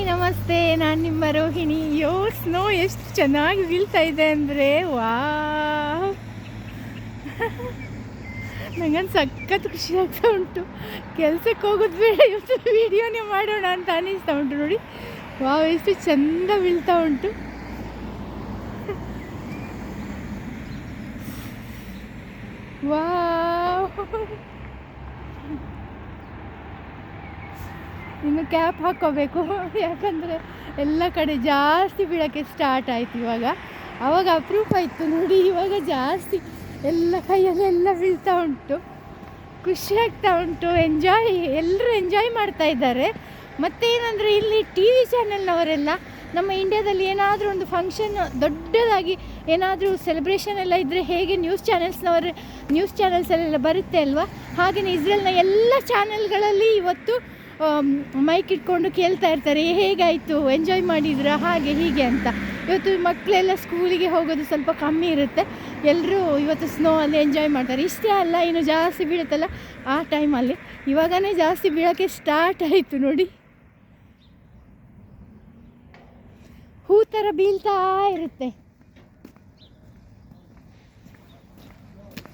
Hi ನಮಸ್ತೆ. ನಾನು ನಿಮ್ಮ ರೋಹಿಣಿ. ಯೋ ಸ್ನೋ ಎಷ್ಟು ಚೆನ್ನಾಗಿ ಬೀಳ್ತಾ ಇದೆ ಅಂದರೆ ವಾ ನಂಗಂದು ಸಖತ್ ಖುಷಿ ಆಗ್ತಾ ಉಂಟು. ಕೆಲಸಕ್ಕೆ ಹೋಗೋದು ಬೇಡ ಇವತ್ತು ವೀಡಿಯೋನೇ ಮಾಡೋಣ ಅಂತ ಅನ್ನಿಸ್ತಾ ಉಂಟು ನೋಡಿ. ವಾವ್, ಎಷ್ಟು ಚೆಂದ ಬೀಳ್ತಾ ಉಂಟು. ವಾವ್. ಇನ್ನು ಕ್ಯಾಪ್ ಹಾಕ್ಕೋಬೇಕು. ಯಾಕಂದರೆ ಎಲ್ಲ ಕಡೆ ಜಾಸ್ತಿ ಬೀಳೋಕ್ಕೆ ಸ್ಟಾರ್ಟ್ ಆಯಿತು ಇವಾಗ. ಆವಾಗ ಅಪರೂಪ ಇತ್ತು ನೋಡಿ, ಇವಾಗ ಜಾಸ್ತಿ ಎಲ್ಲ ಕೈಯಲ್ಲೆಲ್ಲ ಬೀಳ್ತಾ ಉಂಟು. ಖುಷಿ ಆಗ್ತಾ ಉಂಟು. ಎಂಜಾಯ್ ಎಲ್ಲರೂ ಎಂಜಾಯ್ ಮಾಡ್ತಾ ಇದ್ದಾರೆ. ಮತ್ತೇನಂದರೆ ಇಲ್ಲಿ ಟಿ ವಿ ಚಾನೆಲ್ನವರೆಲ್ಲ ನಮ್ಮ ಇಂಡ್ಯಾದಲ್ಲಿ ಏನಾದರೂ ಒಂದು ಫಂಕ್ಷನ್ ದೊಡ್ಡದಾಗಿ ಏನಾದರೂ ಸೆಲೆಬ್ರೇಷನ್ ಎಲ್ಲ ಇದ್ದರೆ ಹೇಗೆ ನ್ಯೂಸ್ ಚಾನೆಲ್ಸ್ನವರು ನ್ಯೂಸ್ ಚಾನೆಲ್ಸಲ್ಲೆಲ್ಲ ಬರುತ್ತೆ ಅಲ್ವಾ? ಹಾಗೆಯೇ ಇಸ್ರೇಲ್ನ ಎಲ್ಲ ಚಾನೆಲ್ಗಳಲ್ಲಿ ಇವತ್ತು ಮೈಕ್ ಇಟ್ಕೊಂಡು ಕೇಳ್ತಾ ಇರ್ತಾರೆ ಹೇಗಾಯಿತು? ಎಂಜಾಯ್ ಮಾಡಿದ್ರಾ? ಹಾಗೆ, ಹೀಗೆ ಅಂತ. ಇವತ್ತು ಮಕ್ಕಳೆಲ್ಲ ಸ್ಕೂಲಿಗೆ ಹೋಗೋದು ಸ್ವಲ್ಪ ಕಮ್ಮಿ ಇರುತ್ತೆ. ಎಲ್ಲರೂ ಇವತ್ತು ಸ್ನೋ ಅಲ್ಲಿ ಎಂಜಾಯ್ ಮಾಡ್ತಾರೆ. ಇಷ್ಟೇ ಅಲ್ಲ, ಇನ್ನು ಜಾಸ್ತಿ ಬೀಳುತ್ತಲ್ಲ, ಆ ಟೈಮಲ್ಲಿ ಇವಾಗನೇ ಜಾಸ್ತಿ ಬೀಳೋಕ್ಕೆ ಸ್ಟಾರ್ಟ್ ಆಯಿತು ನೋಡಿ. ಹೂ ಥರ ಬೀಳ್ತಾ ಇರುತ್ತೆ.